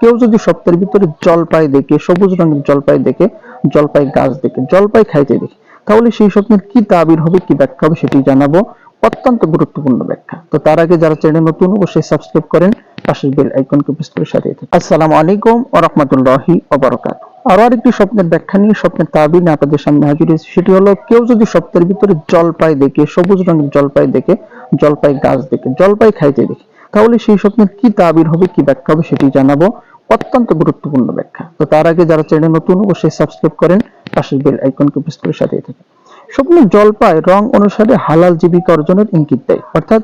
কেউ যদি স্বপ্নের ভিতরে জলপাই দেখে, সবুজ রঙের জলপাই দেখে, জলপাই গাছ দেখে, জলপাই খাইতে দেখে, তাহলে সেই স্বপ্নের কি তাবির হবে, কি ব্যাখ্যা হবে সেটি জানাব অত্যন্ত গুরুত্বপূর্ণ ব্যাখ্যা। তো তার আগে যারা চ্যানেল নতুন, অবশ্যই সাবস্ক্রাইব করেন পাশের বেল আইকনকে প্রেস করে সাথে আসসালামু আলাইকুম ওয়া রাহমাতুল্লাহি ওয়া বারাকাতুহু। আরও আরেকটি স্বপ্নের ব্যাখ্যা নিয়ে, স্বপ্নের তাবির আপনাদের সামনে হাজির হয়েছে, সেটি হলো কেউ যদি স্বপ্নের ভিতরে জলপাই দেখে, সবুজ রঙের জলপাই দেখে, জলপাই গাছ দেখে, জলপাই খাইতে দেখে তাহলে সেই স্বপ্নের কি তাবির হবে, কি ব্যাখ্যা হবে সেটি জানাব। অত্যন্ত গুরুত্বপূর্ণ ব্যাখ্যা। তো তার আগে যারা চ্যানেল নতুন, অবশ্যই সাবস্ক্রাইব করেন, পাশের বেল আইকনকে প্রেস করে সাথে থাকুন। স্বপ্নের জলপাই রং অনুসারে হালাল জীবিকা অর্জনের ইঙ্গিত দেয়। অর্থাৎ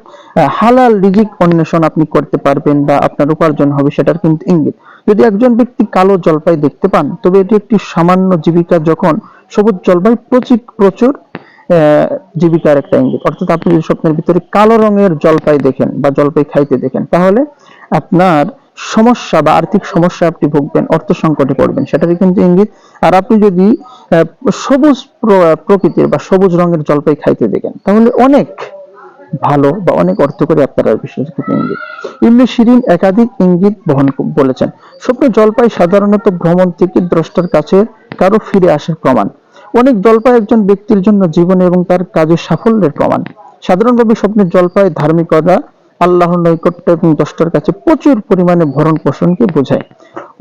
হালাল রিজিক অন্বেষণ আপনি করতে পারবেন বা আপনার উপার্জন হবে সেটার কিন্তু ইঙ্গিত। যদি একজন ব্যক্তি কালো জলপাই দেখতে পান, তবে এটি একটি সামান্য জীবিকা যখন সবুজ জলপাই প্রচুর প্রচুর জীবিকার একটা ইঙ্গিত। অর্থাৎ আপনি যদি স্বপ্নের ভিতরে কালো রঙের জলপাই দেখেন বা জলপাই খাইতে দেখেন, তাহলে আপনার সমস্যা বা আর্থিক সমস্যা আপনি ভুগবেন, অর্থ সংকটে পড়বেন। সেটারই কিন্তু ইঙ্গিত। আর আপনি যদি সবুজ প্রকৃতির বা সবুজ রঙের জলপাই খাইতে দেখেন, তাহলে অনেক ভালো বা অনেক অর্থ করে আপনারা বিশেষ করে ইঙ্গিত। ইবনে শিরিন একাধিক ইঙ্গিত বহন বলেছেন। স্বপ্ন জলপাই সাধারণত ভ্রমণ থেকে দ্রষ্টার কাছে কারও ফিরে আসার প্রমাণ। অনেক জলপাই একজন ব্যক্তির জন্য জীবন এবং তার কাজের সাফল্যের প্রমাণ। সাধারণভাবে স্বপ্নের জলপাই ধার্মিকতা আল্লাহর নৈকট্য এবং দ্রষ্টার কাছে প্রচুর পরিমাণে ভরণ পোষণকে বোঝায়।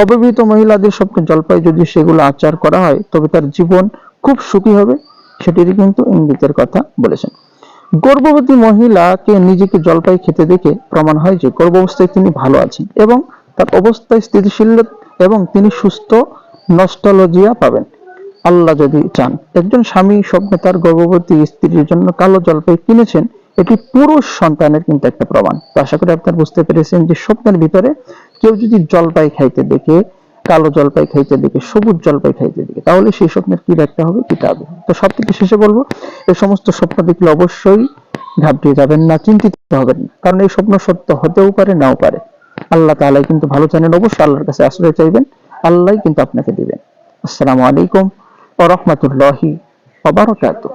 অবিবাহিত মহিলাদের স্বপ্নে জলপাই যদি সেগুলো আচার করা হয়, তবে তার জীবন খুব সুখী হবে, সেটিরই কিন্তু ইঙ্গিতের কথা বলেছেন। গর্ভবতী মহিলাকে নিজেকে জলপাই খেতে দেখে প্রমাণ হয় যে গর্ভাবস্থায় তিনি ভালো আছেন এবং তার অবস্থায় স্থিতিশীল এবং তিনি সুস্থ নস্টালজিয়া পাবেন। আল্লাহ যদি চান। একজন স্বামী স্বপ্নে তার গর্ভবতী স্ত্রীর জন্য কালো জলপাই কিনেছেন, এটি পুরুষ সন্তানের কিন্তু একটা প্রমাণ। তো আশা করি আপনারা বুঝতে পেরেছেন যে স্বপ্নের ভিতরে কেউ যদি জলপাই খাইতে দেখে, কালো জলপাই খাইতে দেখে, সবুজ জলপাই খাইতে দেখে, তাহলে সেই স্বপ্নের কি ব্যাখ্যা হবে? কি তা হবে তো সব থেকে শেষে বলব এই সমস্ত স্বপ্ন দেখলে অবশ্যই ঘাবড়িয়ে যাবেন না, চিন্তিত হবেন না। কারণ এই স্বপ্ন সত্য হতেও পারে, নাও পারে। আল্লাহ তাআলাই কিন্তু ভালো জানেন, অবশ্যই আল্লাহর কাছে আশ্রয় চাইবেন আল্লাহ কিন্তু আপনাকে দিবেন। আসসালামু আলাইকুম। ওয়া রাহমাতুল্লাহি ওয়া বারাকাতুহু।